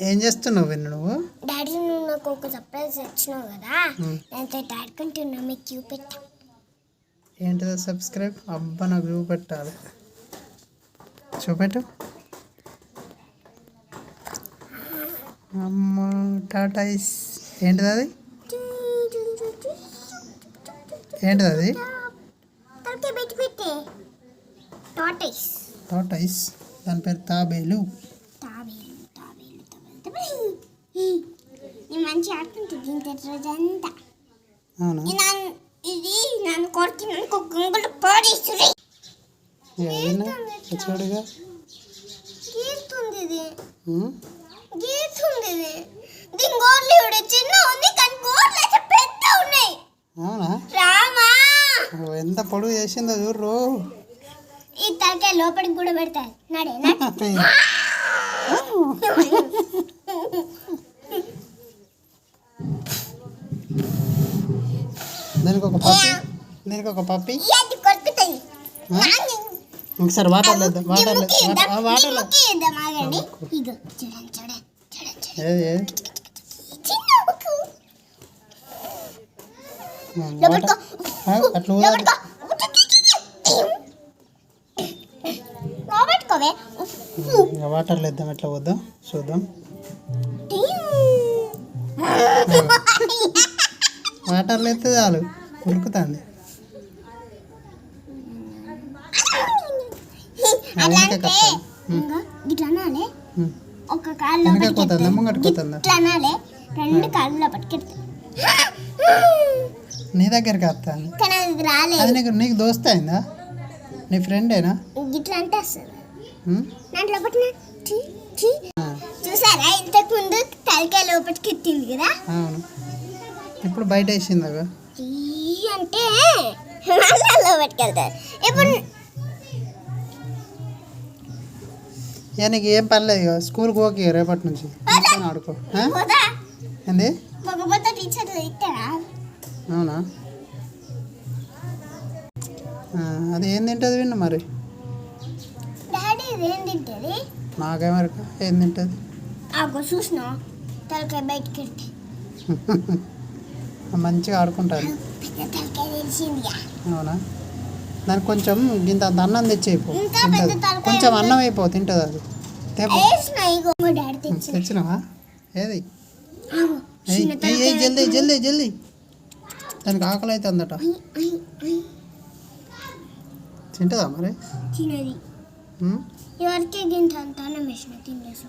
ఏం చేస్తున్నావు విన్ను నువ్వు? డాడీ నువ్వు నాకు ఒక సర్ప్రైజ్ ఇచ్చినావు కదా. దాంతో డాడీ కంటున్నా మీకు చూపెట్టా ఏంటిదో సబ్స్క్రైబ్? అబ్బా నాకు చూపెట్టాలి చూపెట్టు. అమ్మ టాటాయిస్ ఏంటిది అది? ఏంటిది అది? పెట్టి. పెట్టే టాటైస్ దాని పేరు తాబేలు. నేను మంచి ఆడుకుంటుంది దీంతో రోజంతా అవునా ఇది నన్ను ఇది నన్ను కొడుతున్నాను గుంగులు పాడేస్తుంది ఇక విన్నా చూడుగా గీస్తుంది ఇది ఉమ్, గీస్తుంది ఇది దీని గోర్లు ఇవిడ చిన్న ఉంది కానీ గోర్లు అయితే పెద్ద ఉన్నాయి అవునా రామా ఓ, ఎంత పొడుగు చేసిందో చూడరు ఈ తలకాయ లోపలికి కూడా పెడతారు నడే దీనికి ఒక పప్పి దీనికి ఒక పప్పి. ఒకసారి వాటర్ లేద్దాం వాటర్ ఇద్దాం, వాటర్ ఏది ఏది? అట్లా వాటర్ లేద్దాం ఎట్లా వద్దాం చూద్దాం. వాటర్ లేస్తే చాలు. ఒక కాళ్ళు రెండు కాళ్ళు ఎత్తే. నీ దగ్గరికి వస్తాను అది నీకు నీకు దోస్త్ అయిందా? నీ ఫ్రెండేనా ఇట్లా అంటే వస్తుంది? చూసారా? ఇంతకు ముందు తలకాయ లోపలికి ఎత్తింది కదా? అవును. ఇప్పుడు బయట వేసింది అవి అంటే వెళ్తారు ఇప్పుడు ఇక నీకు ఏం పర్లేదు ఇక స్కూల్కి ఓకే రేపటి నుంచి. ఆడుకో. ఆ? ఏంది? ఇస్తారా అవునా? ఆ, అది ఏం తింటుంది విన్ను మరి? డాడీ ఇదేం తింటుంది? నాకేమరక ఏం తింటుంది? చూసిన తలకాయ బయటికి వెళ్తే మంచిగా తెలిసింది అవునా? దానికి కొంచెం ఇంత అన్నం తెచ్చేయిపో తింటుంది. కొంచెం. అన్నం అయిపో తింటుంది అది. తెచ్చినావా? ఏది? జల్దీ జల్దీ జల్దీ. దానికి ఆకలి అయితే అందట. తింటుందా మరి? ఎవరికి తినేసు